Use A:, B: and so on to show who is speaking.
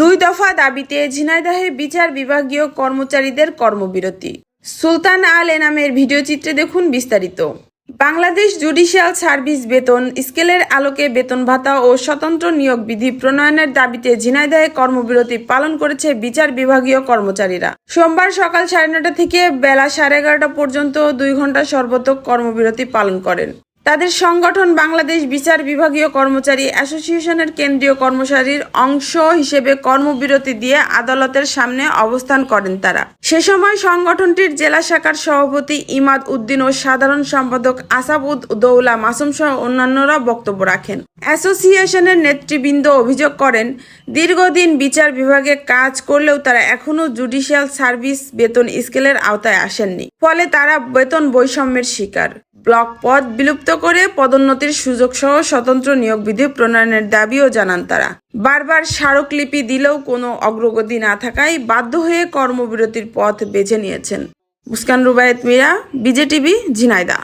A: দুই দফা দাবিতে ঝিনাইদহে বিচার বিভাগীয় কর্মচারীদের কর্মবিরতি। সুলতান আল এনামের ভিডিও চিত্রে দেখুন বিস্তারিত। বাংলাদেশ জুডিশিয়াল সার্ভিস বেতন স্কেলের আলোকে বেতন ভাতা ও স্বতন্ত্র নিয়োগ বিধি প্রণয়নের দাবিতে ঝিনাইদহে কর্মবিরতি পালন করেছে বিচার বিভাগীয় কর্মচারীরা। সোমবার সকাল সাড়ে নটা থেকে বেলা সাড়ে এগারোটা পর্যন্ত দুই ঘণ্টা সর্বোচ্চ কর্মবিরতি পালন করেন। তাদের সংগঠন বাংলাদেশ বিচার বিভাগীয় কর্মচারী অ্যাসোসিয়েশনের কেন্দ্রীয় কর্মচারীর অংশ হিসেবে কর্মবিরতি দিয়ে আদালতের সামনে অবস্থান করেন তারা। সে সময় সংগঠনটির জেলা শাখার সভাপতি ইমাদ উদ্দিন ও সাধারণ সম্পাদক আসাবুদ দৌলা মাসুম সহ অন্যান্যরা বক্তব্য রাখেন। অ্যাসোসিয়েশনের নেতৃবৃন্দ অভিযোগ করেন, দীর্ঘদিন বিচার বিভাগে কাজ করলেও তারা এখনও জুডিশিয়াল সার্ভিস বেতন স্কেলের আওতায় আসেননি, ফলে তারা বেতন বৈষম্যের শিকার। ব্লক পদ বিলুপ্ত করে পদোন্নতির সুযোগ সহ স্বতন্ত্র নিয়োগ বিধি প্রণয়নের দাবিও জানান তারা। বারবার স্মারকলিপি দিলেও কোনো অগ্রগতি না থাকায় বাধ্য হয়ে কর্মবিরতির পথ বেছে নিয়েছেন। মুস্কান রুবায়েত মিরা, বিজেটিভি, ঝিনাইদা।